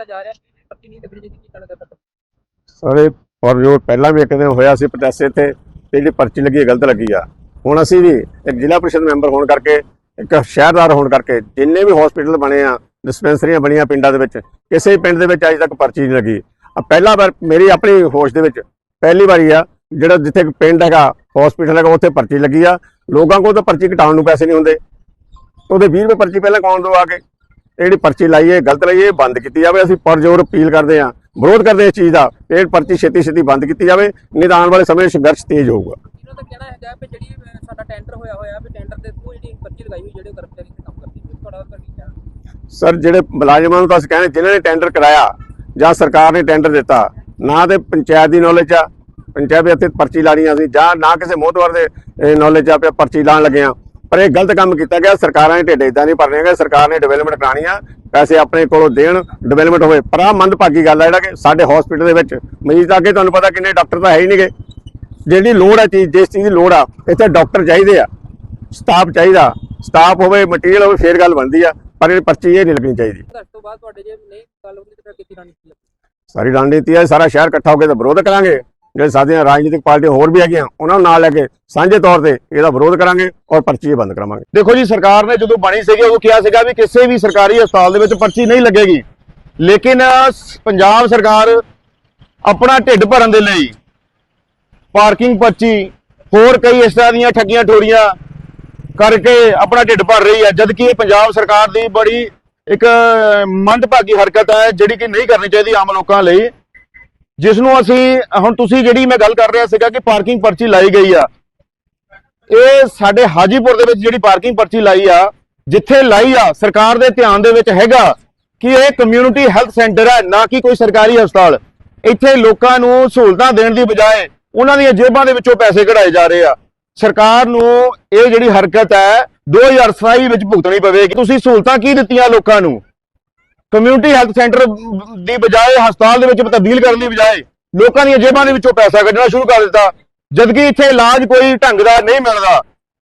ਕੀਤਾ ਜਾ ਰਿਹਾ ਪੱਕੀ ਨਹੀਂ ਲੱਗਣੀ ਚਾਹੀਦੀ ਕੀ ਕਹਿਣਾ ਸਾਰੇ ਪਰ ਜੋ ਪਹਿਲਾਂ ਵੀ ਇੱਕ ਦਿਨ ਹੋਇਆ ਸੀ ਪ੍ਰੋਟੈਸਟ ਤੇ ਜਿਹੜੀ ਪਰਚੀ ਲੱਗੀ ਗਲਤ ਲੱਗੀ ਆ। ਹੁਣ ਅਸੀਂ ਵੀ ਇੱਕ ਜ਼ਿਲ੍ਹਾ ਪ੍ਰੀਸ਼ਦ ਮੈਂਬਰ ਹੋਣ ਕਰਕੇ, ਇੱਕ ਸ਼ਹਿਰਦਾਰ ਹੋਣ ਕਰਕੇ, ਜਿੰਨੇ ਵੀ ਹਸਪੀਟਲ ਬਣੇ ਆ ਡਿਸਪੈਂਸਰੀਆਂ ਬਣੀਆਂ ਪਿੰਡਾਂ ਦੇ ਵਿੱਚ, ਕਿਸੇ ਪਿੰਡ ਦੇ ਵਿੱਚ ਅਜੇ ਤੱਕ ਪਰਚੀ ਨਹੀਂ ਲੱਗੀ। ਆ ਪਹਿਲਾ ਵਾਰ ਮੇਰੀ ਆਪਣੀ ਹੋਸ਼ ਦੇ ਵਿੱਚ ਪਹਿਲੀ ਵਾਰੀ ਆ, ਜਿਹੜਾ ਜਿੱਥੇ ਪਿੰਡ ਹੈਗਾ ਹਸਪੀਟਲ ਹੈਗਾ, ਉੱਥੇ ਪਰਚੀ ਲੱਗੀ ਆ। ਲੋਕਾਂ ਕੋਲ ਤਾਂ ਪਰਚੀ ਕਟਾਉਣ ਨੂੰ ਪੈਸੇ ਨਹੀਂ ਹੁੰਦੇ। ਉਹਦੇ 20 ਰੁਪਏ ਪਰਚੀ ਪਹਿਲਾਂ ਕੌਣ ਦੋ ਆ ਕੇ? ਇਹ ਜਿਹੜੀ ਪਰਚੀ ਲਾਈ ਹੈ ਗਲਤ ਲਾਈ ਹੈ ਬੰਦ ਕੀਤੀ ਜਾਵੇ। ਅਸੀਂ ਪਰਜੋਰ ਅਪੀਲ ਕਰਦੇ ਹਾਂ ਵਿਰੋਧ ਕਰਦੇ ਇਸ ਚੀਜ਼ ਦਾ ਇਹ ਪਰਚੀ ਛੇਤੀ ਛੇਤੀ ਬੰਦ ਕੀਤੀ ਜਾਵੇ। ਤਾਂ ਆਉਣ ਵਾਲੇ ਸਮੇਂ ਸੰਘਰਸ਼ ਤੇਜ਼ ਹੋਊਗਾ। ਇਹਨਾਂ ਦਾ ਕਹਿਣਾ ਹੈਗਾ ਵੀ ਜਿਹੜੀ ਅਹ, ਸਾਡਾ ਟੈਂਡਰ ਹੋਇਆ ਹੋਇਆ ਵੀ ਟੈਂਡਰ ਦੇ ਥਰੂ ਜਿਹੜੀ ਪਰਚੀ ਲਗਾਈ ਹੋਈ ਜਿਹੜੇ ਕਰਮਚਾਰੀ ਇੱਥੇ ਕੰਮ ਕਰਦੇ ਨੇ। ਤੁਹਾਡਾ ਤਾਂ ਕੀ ਕਹਿਣਾ ਸਰ ਜਿਹੜੇ ਮੁਲਾਜ਼ਮਾਂ ਨੂੰ ਤਾਂ ਅਸੀਂ ਕਹਿੰਦੇ ਜਿਨ੍ਹਾਂ ਨੇ ਟੈਂਡਰ ਕਰਾਇਆ ਜਾਂ ਸਰਕਾਰ ਨੇ ਟੈਂਡਰ ਦਿੱਤਾ ਨਾ ਤੇ ਪੰਚਾਇਤ ਦੀ ਨੌਲੇਜ ਆ। ਪੰਚਾਇਤ ਇੱਥੇ ਪਰਚੀ ਲਾਣੀ ਆ ਸੀ ਜਾਂ ਨਾ ਕਿਸੇ ਮੋਹਤਵਰ ਦੇ ਨੌਲੇਜ ਆ ਵੀ ਪਰਚੀ ਲਾਣ ਲੱਗੇ ਆ ਪਰ ਇਹ ਗਲਤ ਕੰਮ ਕੀਤਾ ਗਿਆ। ਸਰਕਾਰਾਂ ਨੇ ਢਿੱਡ ਇਦਾਂ ਨਹੀਂ ਭਰਨੇ ਹੈਗੇ ਸਰਕਾਰ ਨੇ ਡਿਵੈਲਪਮੈਂਟ ਕਰਾਣੀ ਆ। ਪੈਸੇ ਆਪਣੇ ਕੋਲੋਂ ਦੇਣ ਡਿਵੈਲਪਮੈਂਟ ਹੋਵੇ। ਪਰ ਆਹ ਮੰਦਭਾਗੀ ਗੱਲ ਆ ਜਿਹੜਾ ਕਿ ਸਾਡੇ ਹਸਪੀਟਲ ਦੇ ਵਿੱਚ ਮਰੀਜ਼ ਤਾਂ ਅੱਗੇ ਤੁਹਾਨੂੰ ਪਤਾ ਕਿੰਨੇ ਡਾਕਟਰ ਤਾਂ ਹੈ ਹੀ ਨਹੀਂਗੇ। ਜਿਹੜੀ ਲੋੜ ਹੈ ਚੀਜ਼ ਜਿਸ ਚੀਜ਼ ਦੀ ਲੋੜ ਆ ਇੱਥੇ ਡਾਕਟਰ ਚਾਹੀਦੇ ਆ। ਸਟਾਫ ਚਾਹੀਦਾ। ਸਟਾਫ ਹੋਵੇ ਮਟੀਰੀਅਲ ਹੋਵੇ ਫੇਰ ਗੱਲ ਬਣਦੀ ਆ। ਪਰ ਇਹ ਪਰਚੀ ਇਹ ਨਹੀਂ ਲੱਗਣੀ ਚਾਹੀਦੀ। ਸੰਘਰਸ਼ ਤੋਂ ਬਾਅਦ ਤੁਹਾਡੇ ਜੇ ਨਹੀਂ ਗੱਲ ਹੁੰਦੀ ਤਾਂ ਫਿਰ ਕੀਤੀ ਰਣਨੀਤੀ ਲੱਗੀ ਸਾਰੀ ਰਣਨੀਤੀ ਹੈ ਸਾਰਾ ਸ਼ਹਿਰ ਇਕੱਠਾ ਹੋ ਕੇ ਤਾਂ ਵਿਰੋਧ ਕਰਾਂਗੇ। ਜਿਹੜੇ ਸਾਡੀਆਂ ਰਾਜਨੀਤਿਕ ਪਾਰਟੀਆਂ ਹੋਰ ਵੀ ਹੈਗੀਆਂ, ਉਹਨਾਂ ਨੂੰ ਨਾਲ ਲੈ ਕੇ ਸਾਂਝੇ ਤੌਰ ਤੇ ਇਹਦਾ ਵਿਰੋਧ ਕਰਾਂਗੇ ਔਰ ਪਰਚੀ ਬੰਦ ਕਰਾਵਾਂਗੇ। ਦੇਖੋ ਜੀ, ਸਰਕਾਰ ਨੇ ਜਦੋਂ ਬਣੀ ਸੀਗੀ ਉਹ ਕਿਹਾ ਸੀਗਾ ਵੀ ਕਿਸੇ ਵੀ ਸਰਕਾਰੀ ਹਸਪਤਾਲ ਦੇ ਵਿੱਚ ਪਰਚੀ ਨਹੀਂ ਲੱਗੇਗੀ। ਲੇਕਿਨ ਪੰਜਾਬ ਸਰਕਾਰ ਆਪਣਾ ਢਿੱਡ ਭਰਨ ਦੇ ਲਈ ਪਾਰਕਿੰਗ ਪਰਚੀ, ਹੋਰ ਕਈ ਇਸ ਤਰ੍ਹਾਂ ਦੀਆਂ ਠੱਗੀਆਂ ਠੋਰੀਆਂ ਕਰਕੇ ਆਪਣਾ ਢਿੱਡ ਭਰ ਰਹੀ ਹੈ, ਜਦਕਿ ਇਹ ਪੰਜਾਬ ਸਰਕਾਰ ਦੀ ਬੜੀ ਇੱਕ ਮੰਦਭਾਗੀ ਹਰਕਤ ਹੈ, ਜਿਹੜੀ ਕਿ ਨਹੀਂ ਕਰਨੀ ਚਾਹੀਦੀ ਆਮ ਲੋਕਾਂ ਲਈ। ਜਿਸ ਨੂੰ ਅਸੀਂ, ਹੁਣ ਤੁਸੀਂ ਜਿਹੜੀ ਮੈਂ ਗੱਲ ਕਰ ਰਿਹਾ ਸੀਗਾ ਕਿ ਪਾਰਕਿੰਗ ਪਰਚੀ ਲਾਈ ਗਈ ਆ। ਇਹ ਸਾਡੇ ਹਾਜੀਪੁਰ ਦੇ ਵਿੱਚ ਜਿਹੜੀ ਪਾਰਕਿੰਗ ਪਰਚੀ ਲਾਈ ਆ, ਜਿੱਥੇ ਲਾਈ ਆ, ਸਰਕਾਰ ਦੇ ਧਿਆਨ ਦੇ ਵਿੱਚ ਹੈਗਾ ਕਿ ਇਹ ਕਮਿਊਨਿਟੀ ਹੈਲਥ ਸੈਂਟਰ ਹੈ ਨਾ ਕਿ ਕੋਈ ਸਰਕਾਰੀ ਹਸਪਤਾਲ। ਇੱਥੇ ਲੋਕਾਂ ਨੂੰ ਸਹੂਲਤਾਂ ਦੇਣ ਦੀ ਬਜਾਏ ਉਹਨਾਂ ਦੀਆਂ ਜੇਬਾਂ ਦੇ ਵਿੱਚੋਂ ਪੈਸੇ ਕਢਾਏ ਜਾ ਰਹੇ ਆ। ਸਰਕਾਰ ਨੂੰ ਇਹ ਜਿਹੜੀ ਹਰਕਤ ਹੈ 2027 ਵਿੱਚ ਭੁਗਤਣੀ ਪਵੇਗੀ। ਤੁਸੀਂ ਸਹੂਲਤਾਂ ਕੀ ਦਿੱਤੀਆਂ ਲੋਕਾਂ ਨੂੰ? ਕਮਿਊਨਿਟੀ ਹੈਲਥ ਸੈਂਟਰ ਦੀ ਬਜਾਏ, ਹਸਪਤਾਲ ਦੇ ਵਿੱਚ ਤਬਦੀਲ ਕਰਨ ਦੀ ਬਜਾਏ ਲੋਕਾਂ ਦੀਆਂ ਜੇਬਾਂ ਦੇ ਵਿੱਚੋਂ ਪੈਸਾ ਕੱਢਣਾ ਸ਼ੁਰੂ ਕਰ ਦਿੱਤਾ। ਜਦਕਿ ਇੱਥੇ ਇਲਾਜ ਕੋਈ ਢੰਗ ਦਾ ਨਹੀਂ ਮਿਲਦਾ